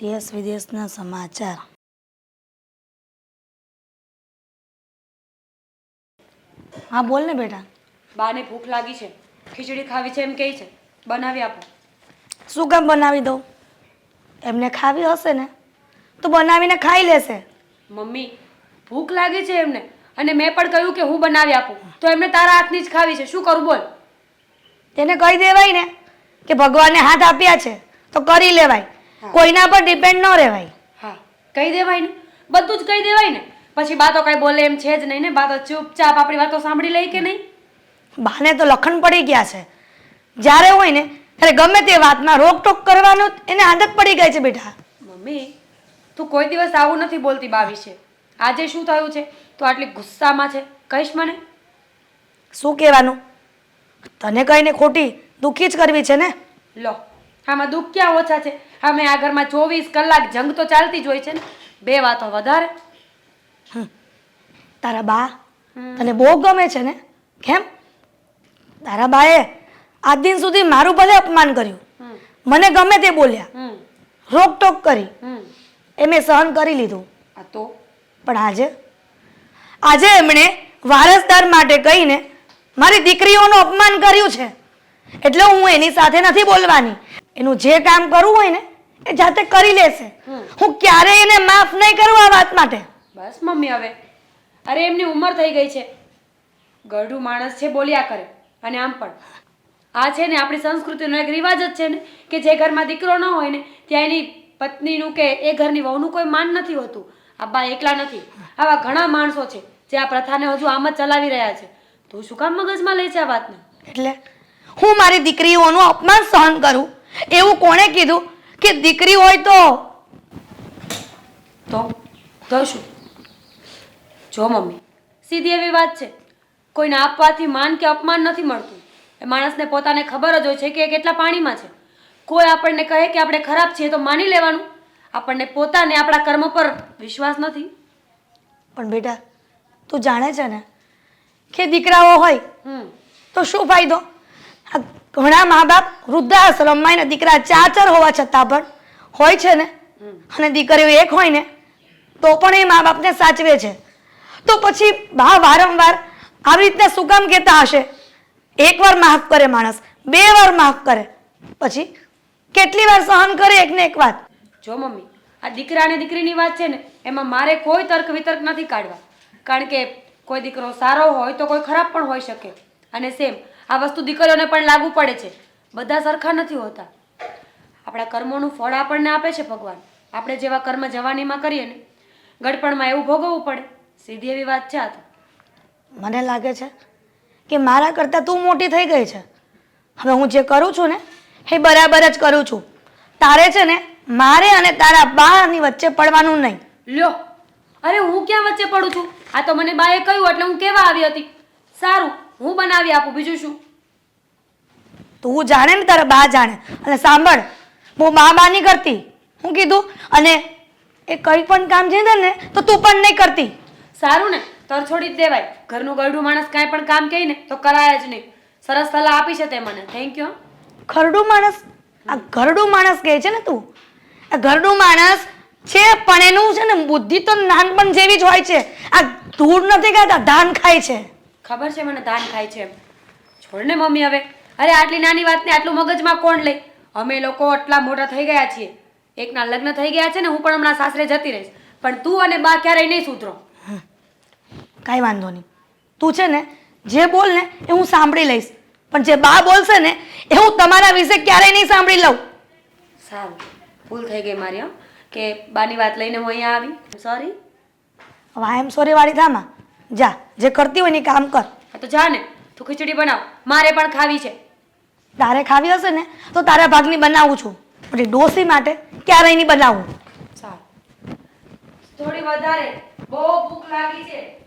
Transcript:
દેશ વિદેશના સમાચાર. હા બોલ ને બેટા. બાને ભૂખ લાગી છે. ખીચડી ખાવી છે એમ કહે છે. બનાવી આપો. શું કામ બનાવી દઉં? એમને ખાવી હશે ને? તો બનાવીને ખાઈ લેશે. મમ્મી ભૂખ લાગી છે એમને. અને મેં પણ કહ્યું કે હું બનાવી આપું. તો એમને તારા હાથની જ ખાવી છે. શું કરું બોલ. તેને કહી દેવાય ને કે ભગવાને હાથ આપ્યા છે. તો કરી લેવાય. કોઈના પર ડિપેન્ડ ન રહેવાય. હા કહી દેવાય ને? બધું જ કહી દેવાય ને? પછી બાતો કઈ બોલે એમ છે જ નહીં ને? બાતો ચૂપચાપ આપણી વાતો સાંભળી લઈ કે નહીં? બાને તો લખણ પડી ગયા છે. જ્યારે હોય ને ત્યારે ગમે તે વાતમાં રોકટોક કરવાનું એને આદત પડી ગઈ છે બેટા. મમ્મી તું કોઈ દિવસ આવું નથી બોલતી બા વિશે. આજે શું થયું છે? તું આટલી ગુસ્સામાં છે. કહીશ મને? શું કહેવાનું? તને કહીને ખોટી દુઃખી જ કરવી છે ને? લો આમાં દુઃખ ક્યાં ઓછા છે? અમે આ ઘરમાં ચોવીસ કલાક જંગ તો ચાલતી જ હોય છે ને. બે વાતો વધારે. તારા બા. તને બહુ ગમે છે ને? કેમ? તારા બાએ આજ દિન સુધી મારું ભલે અપમાન કર્યું. મને ગમે તે બોલ્યા. રોકટોક કરી. એ મેં સહન કરી લીધું. તો? પણ આજે આજે એમણે વારસદાર માટે કહીને મારી દીકરીઓનું અપમાન કર્યું છે. એટલે હું એની સાથે નથી બોલવાની. એનું જે કામ કરવું હોય ને એ જાતે કરી લેશે. હું ક્યારેય એને માફ નહીં કરું આ વાત માટે. બસ મમ્મી હવે. અરે એમની ઉંમર થઈ ગઈ છે. ગરડું માણસ છે બોલ્યા કરે. અને આમ પણ. આ છે ને આપણી સંસ્કૃતિનો એક રિવાજ જ છે ને કે જે ઘરમાં દીકરો ન હોય ને ત્યાં એની પત્નીનું કે એ ઘરની વહુનું કોઈ માન નથી હોતું. આ બા એકલા નથી. આવા ઘણા માણસો છે જે આ પ્રથાને હજુ આમ જ ચલાવી રહ્યા છે. તું શું કામ મગજમાં લે છે આ વાતને? એટલે હું મારી દીકરીઓનું અપમાન સહન કરું? એવું કોણે કીધું? કે દીકરી હોય તો? તો? તો શું? જો મમ્મી સીધી એવી વાત છે. કોઈને આપવાથી માન કે અપમાન નથી મળતું. એ માણસને પોતાને ખબર જ હોય છે કે એ કેટલા પાણીમાં છે. કોઈ આપણને કહે કે આપણે ખરાબ છીએ તો માની લેવાનું. આપણને પોતાને આપણા કર્મ પર વિશ્વાસ નથી. પણ બેટા તું જાણે છે ને કે દીકરાઓ હોય તો શું ફાયદો? ઘણા મા બાપ વૃદ્ધાશ્રમમાં એના દીકરા ચાર ચાર હોવા છતાં પણ હોય છે ને? અને દીકરીઓ એક હોય ને, તો પણ એ મા બાપને સાચવે છે. તો પછી બા વારંવાર આવી રીતના શું કામ કહેતા હશે? એકવાર માફ કરે માણસ, બે વાર માફ કરે. પછી કેટલી વાર સહન કરે એકને એક વાત? જો મમ્મી, આ દીકરા અને દીકરીની વાત છે ને, એમાં મારે કોઈ તર્ક વિતર્ક નથી કાઢવા. કારણ કે કોઈ દીકરો સારો હોય તો કોઈ ખરાબ પણ હોઈ શકે. અને સેમ આ વસ્તુ દીકરીઓને પણ લાગુ પડે છે. બધા સરખા નથી હોતા. આપણા કર્મોનું ફળ આપણને આપે છે ભગવાન. આપણે જેવા કર્મ જવાનીમાં કરીએ ને ગડપણમાં એવું ભોગવવું પડે. સીધી એવી વાત છે આ તો. મને લાગે છે કે મારા કરતાં તું મોટી થઈ ગઈ છે. હવે હું જે કરું છું ને એ બરાબર જ કરું છું. તારે છે ને મારે અને તારા બાની વચ્ચે પડવાનું નહીં. લ્યો. અરે હું ક્યાં વચ્ચે પડું છું? આ તો મને બાએ કહ્યું એટલે હું કેવા આવી હતી. સારું. હું બનાવી આપું બીજું શું? તું જાણે ને તારા બા જાણે. અને સાંભળ હું બા બા નહીં કરતી. હું કીધું અને એ કંઈ પણ કામ છે ને તો તું પણ નહીં કરતી. સારું ને તર છોડી જ દેવાય. ઘરનું ગરડું માણસ કાંઈ પણ કામ કહે ને તો કરાય જ નહીં. સરસ સલાહ આપી છે તે મને. થેન્ક યુ ખરડું માણસ આ ઘરડું માણસ કહે છે ને તું? આ ઘરડું માણસ છે પણ એનું છે ને બુદ્ધિ તો નાનપણ જેવી જ હોય છે. આ ધૂળ નથી ખાતા ધાન ખાય છે. ખબર છે મને ધાન ખાય છે એમ. છોડ ને મમ્મી હવે. અરે આટલી નાની વાતને આટલું મગજમાં કોણ લે? અમે લોકો આટલા મોટા થઈ ગયા છીએ. એકના લગ્ન થઈ ગયા છે ને હું પણ હમણાં સાસરે જતી રહીશ. પણ તું અને બા ક્યારેય નહીં સુધરો. કાંઈ વાંધો નહીં. તું છે ને જે બોલ ને એ હું સાંભળી લઈશ. પણ જે બા બોલશે ને એ હું તમારા વિશે ક્યારેય નહીં સાંભળી લઉં. સારું. ભૂલ થઈ ગઈ મારી હં. કે બાની વાત લઈને હું અહીંયા આવી. સોરી હવે આઈ એમ સોરી વાળી થામાં. જા જે કરતી હોય ને એ કામ કર. હા તો જા ને તું ખીચડી બનાવ. મારે પણ ખાવી છે. તારે ખાવી હશે ને તો તારા ભાગની બનાવું છું. પછી ડોસી માટે ક્યારેય નહીં બનાવું. સારું. થોડી વધારે. બહુ ભૂખ લાગી છે.